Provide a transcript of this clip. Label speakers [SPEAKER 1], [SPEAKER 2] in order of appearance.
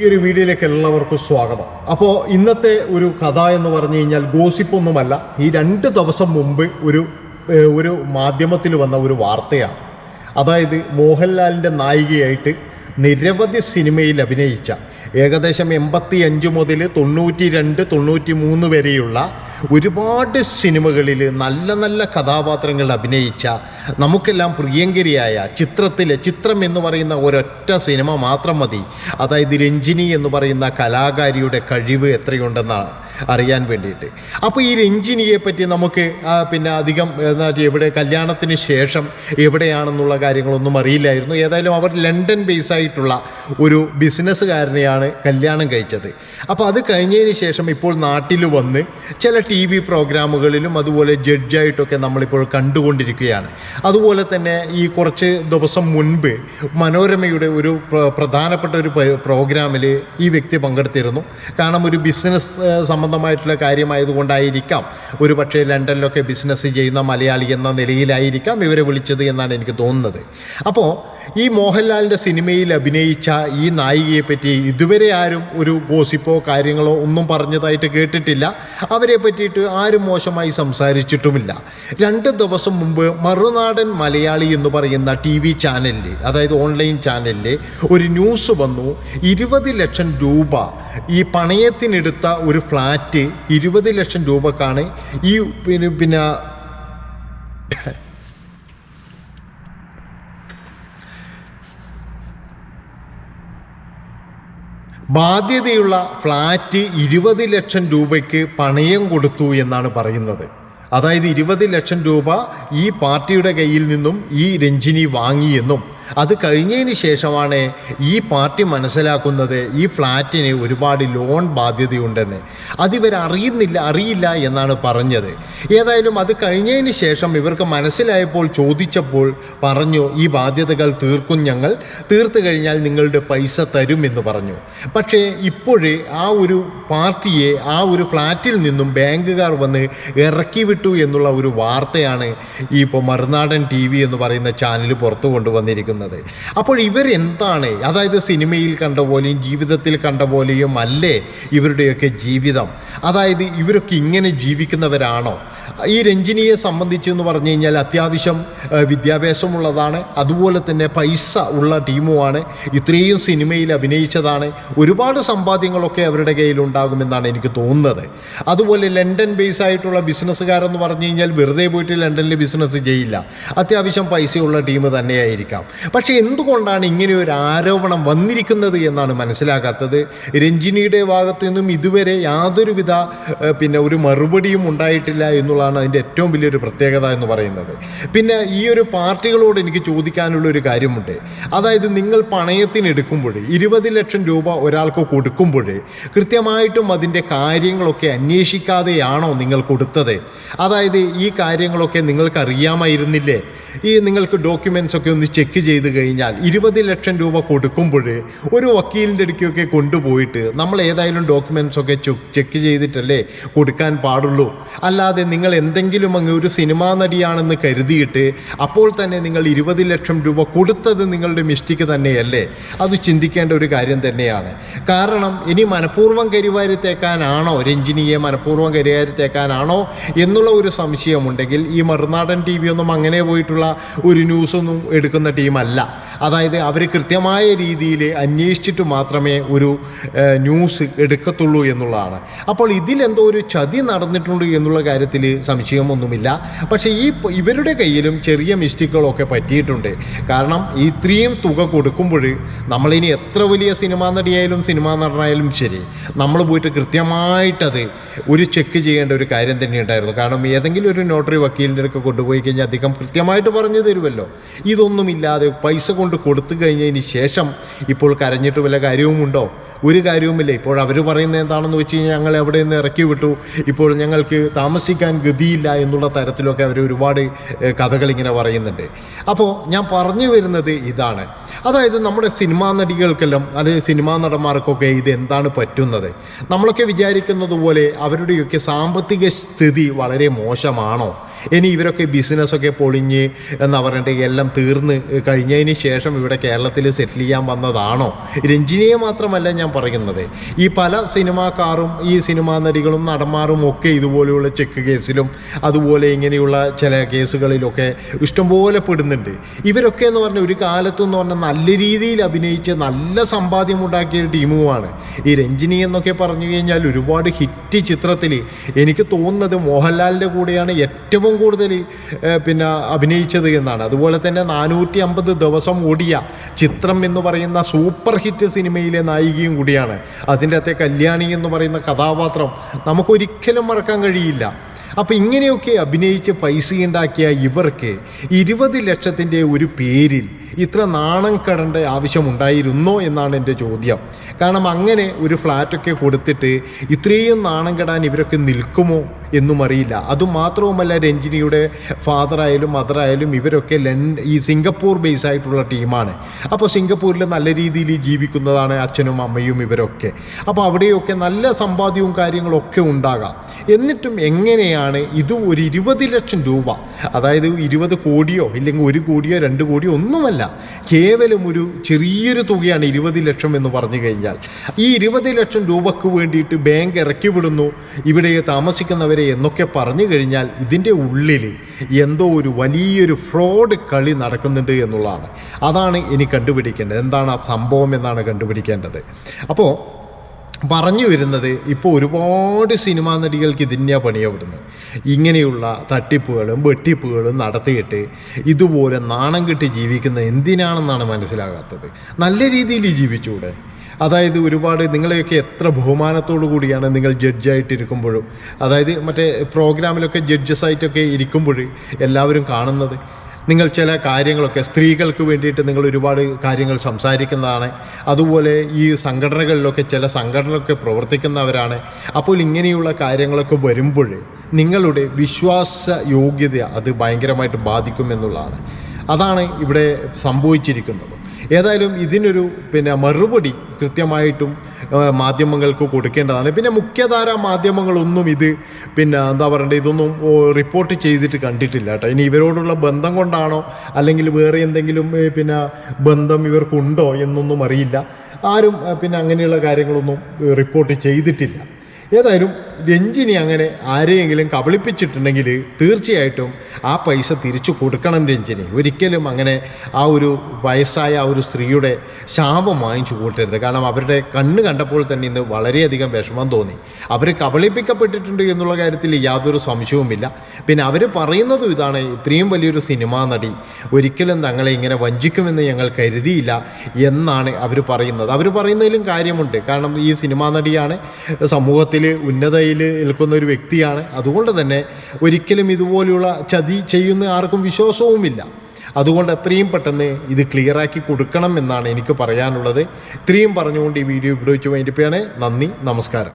[SPEAKER 1] ഈ ഒരു വീഡിയോയിലേക്ക് എല്ലാവർക്കും സ്വാഗതം. അപ്പോൾ ഇന്നത്തെ ഒരു കഥ എന്ന് പറഞ്ഞു കഴിഞ്ഞാൽ ഗോസിപ്പൊന്നുമല്ല. ഈ രണ്ട് ദിവസം മുമ്പ് ഒരു ഒരു മാധ്യമത്തിൽ വന്ന ഒരു വാർത്തയാണ്. അതായത് മോഹൻലാലിന്റെ നായികയായിട്ട് നിരവധി സിനിമയിൽ അഭിനയിച്ച ഏകദേശം എൺപത്തി അഞ്ച് മുതൽ തൊണ്ണൂറ്റി രണ്ട് തൊണ്ണൂറ്റി മൂന്ന് വരെയുള്ള ഒരുപാട് സിനിമകളിൽ നല്ല നല്ല കഥാപാത്രങ്ങൾ അഭിനയിച്ച നമുക്കെല്ലാം പ്രിയങ്കരിയായ ചിത്രത്തിലെ ചിത്രം എന്ന് പറയുന്ന ഒരൊറ്റ സിനിമ മാത്രം മതി. അതായത് രഞ്ജിനി എന്ന് പറയുന്ന കലാകാരിയുടെ കഴിവ് എത്രയുണ്ടെന്നാണ്. അറിയാൻ വേണ്ടിയിട്ട്. അപ്പോൾ ഈ രഞ്ജിനിയെ പറ്റി നമുക്ക് പിന്നെ അധികം എവിടെ കല്യാണത്തിന് ശേഷം എവിടെയാണെന്നുള്ള കാര്യങ്ങളൊന്നും അറിയില്ലായിരുന്നു. ഏതായാലും അവർ ലണ്ടൻ ബേസ് ആയിട്ടുള്ള ഒരു ബിസിനസ്സുകാരനെയാണ് കല്യാണം കഴിച്ചത്. അപ്പോൾ അത് കഴിഞ്ഞതിന് ശേഷം ഇപ്പോൾ നാട്ടിൽ വന്ന് ചില ടി വി പ്രോഗ്രാമുകളിലും അതുപോലെ ജഡ്ജായിട്ടൊക്കെ നമ്മളിപ്പോൾ കണ്ടുകൊണ്ടിരിക്കുകയാണ്. അതുപോലെ തന്നെ ഈ കുറച്ച് ദിവസം മുൻപ് മനോരമയുടെ ഒരു പ്രധാനപ്പെട്ട ഒരു പ്രോഗ്രാമിൽ ഈ വ്യക്തി പങ്കെടുത്തിരുന്നു. കാരണം ഒരു ബിസിനസ് സംബന്ധമായിട്ടുള്ള കാര്യമായതുകൊണ്ടായിരിക്കാം. ഒരു പക്ഷേ ലണ്ടനിലൊക്കെ ബിസിനസ് ചെയ്യുന്ന മലയാളി എന്ന നിലയിലായിരിക്കാം ഇവരെ വിളിച്ചത് എന്നാണ് എനിക്ക് തോന്നുന്നത്. അപ്പോൾ ഈ മോഹൻലാലിന്റെ സിനിമയിൽ അഭിനയിച്ച ഈ നായികയെ പറ്റി ഇതുവരെ ആരും ഒരു ഗോസിപ്പോ കാര്യങ്ങളോ ഒന്നും പറഞ്ഞതായിട്ട് കേട്ടിട്ടില്ല. അവരെ പറ്റിയിട്ട് ആരും മോശമായി സംസാരിച്ചിട്ടുമില്ല. രണ്ട് ദിവസം മുമ്പ് മറുനാടൻ മലയാളി എന്ന് പറയുന്ന ടി വി ചാനലിൽ അതായത് ഓൺലൈൻ ചാനലിൽ ഒരു ന്യൂസ് വന്നു. ഇരുപത് ലക്ഷം രൂപ ഈ പണയത്തിനെടുത്ത ഒരു ഫ്ലാറ്റ് ഇരുപത് ലക്ഷം രൂപക്കാണ് ഈ പിന്നെ പിന്നെ ബാധ്യതയുള്ള ഫ്ലാറ്റ് ഇരുപത് ലക്ഷം രൂപയ്ക്ക് പണയം കൊടുത്തു എന്നാണ് പറയുന്നത്. അതായത് ഇരുപത് ലക്ഷം രൂപ ഈ പാർട്ടിയുടെ കയ്യിൽ നിന്നും ഈ രഞ്ജിനി വാങ്ങിയെന്നും അത് കഴിഞ്ഞതിന് ശേഷമാണ് ഈ പാർട്ടി മനസ്സിലാക്കുന്നത് ഈ ഫ്ലാറ്റിന് ഒരുപാട് ലോൺ ബാധ്യതയുണ്ടെന്ന്. അതിവർ അറിയുന്നില്ല അറിയില്ല എന്നാണ് പറഞ്ഞത്. ഏതായാലും അത് കഴിഞ്ഞതിന് ശേഷം ഇവർക്ക് മനസ്സിലായപ്പോൾ ചോദിച്ചപ്പോൾ പറഞ്ഞു ഈ ബാധ്യതകൾ തീർക്കും ഞങ്ങൾ. തീർത്തു കഴിഞ്ഞാൽ നിങ്ങളുടെ പൈസ തരും എന്ന് പറഞ്ഞു. പക്ഷേ ഇപ്പോഴേ ആ ഒരു പാർട്ടിയെ ആ ഒരു ഫ്ലാറ്റിൽ നിന്നും ബാങ്കുകാർ വന്ന് ഇറക്കി വിട്ടു എന്നുള്ള ഒരു വാർത്തയാണ് ഈ ഇപ്പോൾ മറുനാടൻ ടി വി എന്ന് പറയുന്ന ചാനൽ പുറത്തു കൊണ്ടുവന്നിരിക്കുന്നത്. അപ്പോൾ ഇവരെന്താണ്? അതായത് സിനിമയിൽ കണ്ട പോലെയും ജീവിതത്തിൽ കണ്ട പോലെയും അല്ലേ ഇവരുടെയൊക്കെ ജീവിതം? അതായത് ഇവരൊക്കെ ഇങ്ങനെ ജീവിക്കുന്നവരാണോ? ഈ രഞ്ജിനിയെ സംബന്ധിച്ച് എന്ന് പറഞ്ഞു കഴിഞ്ഞാൽ അത്യാവശ്യം വിദ്യാഭ്യാസമുള്ളതാണ്. അതുപോലെ തന്നെ പൈസ ഉള്ള ടീമുമാണ്. ഇത്രയും സിനിമയിൽ അഭിനയിച്ചതാണ്. ഒരുപാട് സമ്പാദ്യങ്ങളൊക്കെ അവരുടെ കയ്യിൽ കയ്യിലുണ്ടാകുമെന്നാണ് എനിക്ക് തോന്നുന്നത്. അതുപോലെ ലണ്ടൻ ബേസ് ആയിട്ടുള്ള ബിസിനസ്സുകാരെന്ന് പറഞ്ഞു കഴിഞ്ഞാൽ വെറുതെ പോയിട്ട് ലണ്ടനിൽ ബിസിനസ് ചെയ്യില്ല. അത്യാവശ്യം പൈസയുള്ള ടീം തന്നെയായിരിക്കാം. പക്ഷേ എന്തുകൊണ്ടാണ് ഇങ്ങനെ ഒരു ആരോപണം വന്നിരിക്കുന്നത് എന്നാണ് മനസ്സിലാക്കാത്തത് രഞ്ജിനിയുടെ ഭാഗത്തു നിന്നും ഇതുവരെ യാതൊരുവിധ പിന്നെ ഒരു മറുപടിയും ഉണ്ടായിട്ടില്ല എന്നുള്ളതാണ് അതിന്റെ ഏറ്റവും വലിയൊരു പ്രത്യേകത എന്ന് പറയുന്നത്. പിന്നെ ഈ ഒരു പാർട്ടികളോട് എനിക്ക് ചോദിക്കാനുള്ള ഒരു കാര്യമുണ്ട്. അതായത് നിങ്ങൾ പണയത്തിന് എടുക്കുമ്പോൾ ഇരുപത് ലക്ഷം രൂപ ഒരാൾക്ക് കൊടുക്കുമ്പോൾ കൃത്യമായിട്ടും അതിന്റെ കാര്യങ്ങളൊക്കെ അന്വേഷിക്കാതെയാണോ നിങ്ങൾ കൊടുത്തത്? അതായത് ഈ കാര്യങ്ങളൊക്കെ നിങ്ങൾക്ക് അറിയാമായിരുന്നില്ലേ ഈ നിങ്ങൾക്ക് ഡോക്യുമെൻസ് ഒക്കെ ഒന്ന് ചെക്ക് ചെയ്ത് കഴിഞ്ഞാൽ ഇരുപത് ലക്ഷം രൂപ കൊടുക്കുമ്പോൾ ഒരു വക്കീലിന്റെ അടുക്കൊക്കെ കൊണ്ടുപോയിട്ട് നമ്മൾ ഏതായാലും ഡോക്യുമെൻസ് ഒക്കെ ചെക്ക് ചെയ്തിട്ടല്ലേ കൊടുക്കാൻ പാടുള്ളൂ. അല്ലാതെ നിങ്ങൾ എന്തെങ്കിലും അങ്ങ് ഒരു സിനിമാ നടിയാണെന്ന് കരുതിയിട്ട് അപ്പോൾ തന്നെ നിങ്ങൾ ഇരുപത് ലക്ഷം രൂപ കൊടുത്തത് നിങ്ങളുടെ മിസ്റ്റേക്ക് തന്നെയല്ലേ? അത് ചിന്തിക്കേണ്ട ഒരു കാര്യം തന്നെയാണ്. കാരണം ഇനി മനഃപൂർവം കരിവാരി തേക്കാനാണോ രഞ്ജിനിയെ മനഃപൂർവം കരിവാരി തേക്കാനാണോ എന്നുള്ള ഒരു സംശയമുണ്ടെങ്കിൽ ഈ മറുനാടൻ ടി വി ഒന്നും അങ്ങനെ പോയിട്ടുള്ള ഒരു ന്യൂസൊന്നും എടുക്കുന്ന ടീമല്ല അതായത് അവർ കൃത്യമായ രീതിയിൽ അന്വേഷിച്ചിട്ട് മാത്രമേ ഒരു ന്യൂസ് എടുക്കത്തുള്ളൂ എന്നുള്ളതാണ്. അപ്പോൾ ഇതിലെന്തോ ഒരു ചതി നടന്നിട്ടുണ്ട് എന്നുള്ള കാര്യത്തിൽ സംശയമൊന്നുമില്ല. പക്ഷേ ഈ ഇവരുടെ കയ്യിലും ചെറിയ മിസ്റ്റേക്കുകളൊക്കെ പറ്റിയിട്ടുണ്ട്. കാരണം ഇത്രയും തുക കൊടുക്കുമ്പോൾ നമ്മളിനി എത്ര വലിയ സിനിമാ നടിയായാലും സിനിമാ നടനായാലും ശരി നമ്മൾ പോയിട്ട് കൃത്യമായിട്ടത് ഒരു ചെക്ക് ചെയ്യേണ്ട ഒരു കാര്യം തന്നെ ഉണ്ടായിരുന്നു. കാരണം ഏതെങ്കിലും ഒരു നോട്ടറി വക്കീലിന്റെ അടുക്ക കൊണ്ടുപോയി കഴിഞ്ഞാൽ അധികം കൃത്യമായിട്ട് പറഞ്ഞു തരുമല്ലോ. ഇതൊന്നുമില്ലാതെ പൈസ കൊണ്ട് കൊടുത്തു കഴിഞ്ഞതിന് ശേഷം ഇപ്പോൾ കരഞ്ഞിട്ട് വല്ല കാര്യവുമുണ്ടോ? ഒരു കാര്യവുമില്ല. ഇപ്പോൾ അവർ പറയുന്നത് എന്താണെന്ന് വെച്ച് കഴിഞ്ഞാൽ ഞങ്ങൾ എവിടെ നിന്ന് ഇറക്കി വിട്ടു. ഇപ്പോൾ ഞങ്ങൾക്ക് താമസിക്കാൻ ഗതിയില്ല എന്നുള്ള തരത്തിലൊക്കെ അവർ ഒരുപാട് കഥകൾ ഇങ്ങനെ പറയുന്നുണ്ട്. അപ്പോൾ ഞാൻ പറഞ്ഞു വരുന്നത് ഇതാണ്. അതായത് നമ്മുടെ സിനിമാ നടികൾക്കെല്ലാം അല്ലെങ്കിൽ സിനിമാ നടന്മാർക്കൊക്കെ ഇത് എന്താണ് പറ്റുന്നത്? നമ്മളൊക്കെ വിചാരിക്കുന്നത് പോലെ അവരുടെയൊക്കെ സാമ്പത്തിക സ്ഥിതി വളരെ മോശമാണോ? ഇനി ഇവരൊക്കെ ബിസിനസ്സൊക്കെ പൊളിഞ്ഞ് എന്താ പറയണ്ടേ എല്ലാം തീർന്ന് കഴിഞ്ഞതിന് ശേഷം ഇവിടെ കേരളത്തിൽ സെറ്റിൽ ചെയ്യാൻ വന്നതാണോ? രഞ്ജിനിയെ മാത്രമല്ല ഞാൻ പറയുന്നത്. ഈ പല സിനിമാക്കാരും ഈ സിനിമാ നടികളും നടന്മാരും ഒക്കെ ഇതുപോലെയുള്ള ചെക്ക് കേസിലും അതുപോലെ ഇങ്ങനെയുള്ള ചില കേസുകളിലൊക്കെ ഇഷ്ടംപോലെ പെടുന്നുണ്ട്. ഇവരൊക്കെ എന്ന് പറഞ്ഞാൽ ഒരു കാലത്തു എന്ന് പറഞ്ഞാൽ നല്ല രീതിയിൽ അഭിനയിച്ച് നല്ല സമ്പാദ്യം ഉണ്ടാക്കിയ ഒരു ടീമുമാണ്. ഈ രഞ്ജിനി എന്നൊക്കെ പറഞ്ഞു കഴിഞ്ഞാൽ ഒരുപാട് ഹിറ്റ് ചിത്രത്തിൽ എനിക്ക് തോന്നുന്നത് മോഹൻലാലിന്റെ കൂടെയാണ് ഏറ്റവും കൂടുതൽ പിന്നെ അഭിനയിച്ചത് എന്നാണ്. അതുപോലെ തന്നെ നാനൂറ്റി അമ്പത് ദിവസം ഓടിയ ചിത്രം എന്ന് പറയുന്ന സൂപ്പർ ഹിറ്റ് സിനിമയിലെ നായികയും കൂടിയാണ്. അതിന്റെ അകത്തെ കല്യാണി എന്ന് പറയുന്ന കഥാപാത്രം നമുക്കൊരിക്കലും മറക്കാൻ കഴിയില്ല. അപ്പം ഇങ്ങനെയൊക്കെ അഭിനയിച്ച് പൈസ ഉണ്ടാക്കിയ ഇവർക്ക് ഇരുപത് ലക്ഷത്തിന്റെ ഒരു പേരിൽ ഇത്ര നാണം കടേണ്ട ആവശ്യമുണ്ടായിരുന്നോ എന്നാണ് എന്റെ ചോദ്യം. കാരണം അങ്ങനെ ഒരു ഫ്ലാറ്റൊക്കെ കൊടുത്തിട്ട് ഇത്രയും നാണം കെടാൻ ഇവരൊക്കെ നിൽക്കുമോ? എന്നും അറിയില്ല. അതുമാത്രവുമല്ല രഞ്ജിനിയുടെ ഫാദറായാലും മദറായാലും ഇവരൊക്കെ ലൻ ഈ സിംഗപ്പൂർ ബേസ് ആയിട്ടുള്ള ടീമാണ്. അപ്പോൾ സിംഗപ്പൂരിൽ നല്ല രീതിയിൽ ജീവിക്കുന്നതാണ് അച്ഛനും അമ്മയും ഇവരൊക്കെ. അപ്പോൾ അവിടെയൊക്കെ നല്ല സമ്പാദ്യവും കാര്യങ്ങളൊക്കെ ഉണ്ടാകാം. എന്നിട്ടും എങ്ങനെയാണ് ഇത് ഒരു ഇരുപത് ലക്ഷം രൂപ അതായത് ഇരുപത് കോടിയോ ഇല്ലെങ്കിൽ ഒരു കോടിയോ രണ്ട് കോടിയോ ഒന്നുമല്ല കേവലം ഒരു ചെറിയൊരു തുകയാണ് ഇരുപത് ലക്ഷം എന്ന് പറഞ്ഞു കഴിഞ്ഞാൽ. ഈ ഇരുപത് ലക്ഷം രൂപക്ക് വേണ്ടിയിട്ട് ബാങ്ക് ഇറക്കി വിടുന്നു ഇവിടെ താമസിക്കുന്നവരെ എന്നൊക്കെ പറഞ്ഞു കഴിഞ്ഞാൽ ഇതിന്റെ ഉള്ളിൽ എന്തോ ഒരു വലിയൊരു ഫ്രോഡ് കളി നടക്കുന്നുണ്ട് എന്നുള്ളതാണ്. അതാണ് ഇനി കണ്ടുപിടിക്കേണ്ടത്. എന്താണ് ആ സംഭവം എന്നാണ് കണ്ടുപിടിക്കേണ്ടത്. അപ്പോൾ പറഞ്ഞു വരുന്നത് ഇപ്പോൾ ഒരുപാട് സിനിമാ നടികൾക്ക് ഇതിന്റെ പണിയവിടുന്നത് ഇങ്ങനെയുള്ള തട്ടിപ്പുകളും വെട്ടിപ്പുകളും നടത്തിയിട്ട് ഇതുപോലെ നാണം കെട്ടി ജീവിക്കുന്ന എന്തിനാണെന്നാണ് മനസ്സിലാകാത്തത്. നല്ല രീതിയിൽ ജീവിച്ചൂടെ. അതായത് ഒരുപാട് നിങ്ങളെയൊക്കെ എത്ര ബഹുമാനത്തോടു കൂടിയാണ് നിങ്ങൾ ജഡ്ജായിട്ടിരിക്കുമ്പോഴും. അതായത് മറ്റേ പ്രോഗ്രാമിലൊക്കെ ജഡ്ജസ് ആയിട്ടൊക്കെ ഇരിക്കുമ്പോൾ എല്ലാവരും കാണുന്നത്. നിങ്ങൾ ചില കാര്യങ്ങളൊക്കെ സ്ത്രീകൾക്ക് വേണ്ടിയിട്ട് നിങ്ങൾ ഒരുപാട് കാര്യങ്ങൾ സംസാരിക്കുന്നതാണ്. അതുപോലെ ഈ സംഘടനകളിലൊക്കെ ചില സംഘടനകളൊക്കെ പ്രവർത്തിക്കുന്നവരാണ്. അപ്പോൾ ഇങ്ങനെയുള്ള കാര്യങ്ങളൊക്കെ വരുമ്പോൾ നിങ്ങളുടെ വിശ്വാസ യോഗ്യത അത് ഭയങ്കരമായിട്ട് ബാധിക്കുമെന്നുള്ളതാണ് അതാണ് ഇവിടെ സംഭവിച്ചിരിക്കുന്നത്. ഏതായാലും ഇതിനൊരു പിന്നെ മറുപടി കൃത്യമായിട്ടും മാധ്യമങ്ങൾക്ക് കൊടുക്കേണ്ടതാണ്. പിന്നെ മുഖ്യധാര മാധ്യമങ്ങളൊന്നും ഇത് പിന്നെ എന്താ പറയണ്ടത് ഇതൊന്നും റിപ്പോർട്ട് ചെയ്തിട്ട് കണ്ടിട്ടില്ല കേട്ടോ. ഇനി ഇവരോടുള്ള ബന്ധം കൊണ്ടാണോ അല്ലെങ്കിൽ വേറെ എന്തെങ്കിലും പിന്നെ ബന്ധം ഇവർക്കുണ്ടോ എന്നൊന്നും അറിയില്ല. ആരും പിന്നെ അങ്ങനെയുള്ള കാര്യങ്ങളൊന്നും റിപ്പോർട്ട് ചെയ്തിട്ടില്ല. ഏതായാലും രഞ്ജിനി അങ്ങനെ ആരെയെങ്കിലും കബളിപ്പിച്ചിട്ടുണ്ടെങ്കിൽ തീർച്ചയായിട്ടും ആ പൈസ തിരിച്ചു കൊടുക്കണം രഞ്ജിനി. ഒരിക്കലും അങ്ങനെ ആ ഒരു വയസ്സായ ആ ഒരു സ്ത്രീയുടെ ശാപം വാങ്ങിച്ചു കൂട്ടരുത് കാരണം അവരുടെ കണ്ണ് കണ്ടപ്പോൾ തന്നെ ഇന്ന് വളരെയധികം വിഷമം തോന്നി. അവർ കബളിപ്പിക്കപ്പെട്ടിട്ടുണ്ട് എന്നുള്ള കാര്യത്തിൽ യാതൊരു സംശയവുമില്ല. പിന്നെ അവർ പറയുന്നതും ഇതാണ്. ഇത്രയും വലിയൊരു സിനിമാ നടി ഒരിക്കലും തങ്ങളെ ഇങ്ങനെ വഞ്ചിക്കുമെന്ന് ഞങ്ങൾ കരുതിയില്ല എന്നാണ് അവർ പറയുന്നത്. അവർ പറയുന്നതിലും കാര്യമുണ്ട്. കാരണം ഈ സിനിമാ നടിയാണ് സമൂഹത്തിൽ ഉന്നതയിൽ നിൽക്കുന്ന ഒരു വ്യക്തിയാണ്. അതുകൊണ്ട് തന്നെ ഒരിക്കലും ഇതുപോലെയുള്ള ചതി ചെയ്യുന്ന ആർക്കും വിശ്വാസവുമില്ല. അതുകൊണ്ട് എത്രയും പെട്ടെന്ന് ഇത് ക്ലിയറാക്കി കൊടുക്കണം എന്നാണ് എനിക്ക് പറയാനുള്ളത്. ഇത്രയും പറഞ്ഞുകൊണ്ട് ഈ വീഡിയോ ഇവിടെ വെച്ച് വൈൻഡിപ്പിയാണ് നന്ദി നമസ്കാരം.